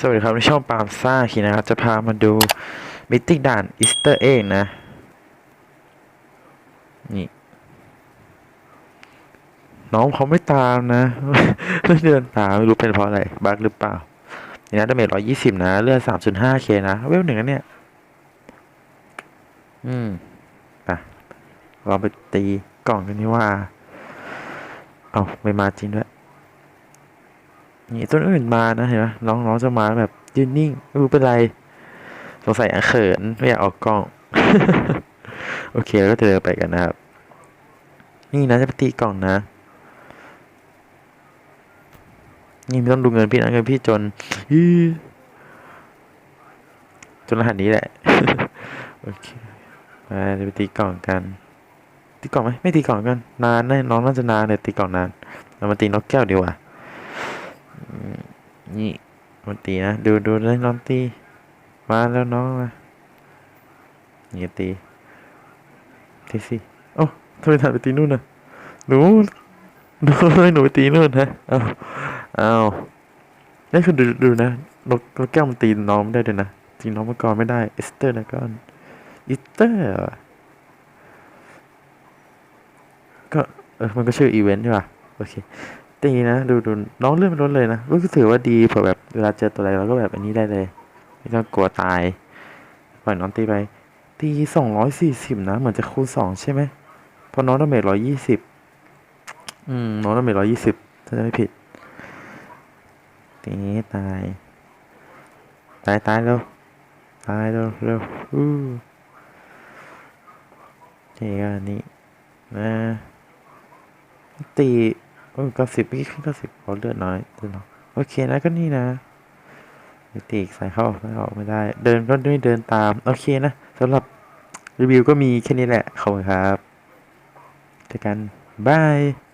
สวัสดีครับในช่องปามซ่าคีนะครับจะพามาดูมิติด่านอิสเตอร์เอ็กนะ นี่ น้องเขาไม่ตามนะไม่เดินตามไม่รู้เป็นเพราะอะไร บั๊กหรือเปล่า นี่นะดาเมจร้อยยี่สิบนะ เลือดสามจุดห้าเคนะ เวลหนึ่งนะเนี่ย อืมไปเราไปตีกล่องกันนี่ว่า เอาไม่มาจริงด้วย นี่ต้นอื่นมานะเห็นไหมน้องน้องจะมาแบบยืนนิ่งไม่รู้เป็นไรสงสัยอเขินไม่อยากออกกล้อง โอเคแล้วก็เดินไปกันนะครับ นี่นะจะไปตีกล่องนะ นี่ไม่ต้องดูเงินพี่นะเงินพี่จนจนรหัสนี้แหละ โอเคไปเดี๋ยวไปตีกล่องกัน ตีกล่องไหมไม่ตีกล่องกัน นานนะน้องน่าจะนานเลยตีกล่องนาน เรามาตีนกแก้วดีกว่า นี่มันตีนะ ดูดูเลยน้องตี มาแล้วน้องมานี่ตีตีสิโอ้ทำไมถ่ายไปตีนู่นน่ะหนูหนูให้หนูไปตีนู่นฮะเอาเอานี่คือดูดูนะนกนกแก้วมันตีน้องไม่ได้ด้วยนะตีน้องมาก่อนไม่ได้เอสเตอร์นะก่อนอิสเตอร์ก็เออมันก็ชื่ออีเวนต์ใช่ป่ะโอเค ตีนะดูดูน้องเลื่อนไปรถเลยนะก็ถือว่าดีเผื่อแบบเวลาเจอตัวอะไรเราก็แบบอันนี้ได้เลย ไม่ต้องกลัวตายปล่อยน้องตีไปตีสองร้อยสี่สิบนะ เหมือนจะคูณสองใช่ไหมเพราะน้องดาเมจร้อยยี่สิบอืมน้องดาเมจร้อยยี่สิบถ้าจะไม่ผิดตีตาย ตายตายเร็วตายเร็วเร็วอู้ตีก็อันนี้นะตี โอ้เก้าสิบพี่ขึ้นเก้าสิบเขาเลือดน้อยเลือดน้อโอเคนะก็นี่นะมิติใส่เข้าไม่ออกไม่ได้ เดินก็ไม่เดินตาม โอเคนะสำหรับรีวิวก็มีแค่นี้แหละขอบคุณครับเจอกันบาย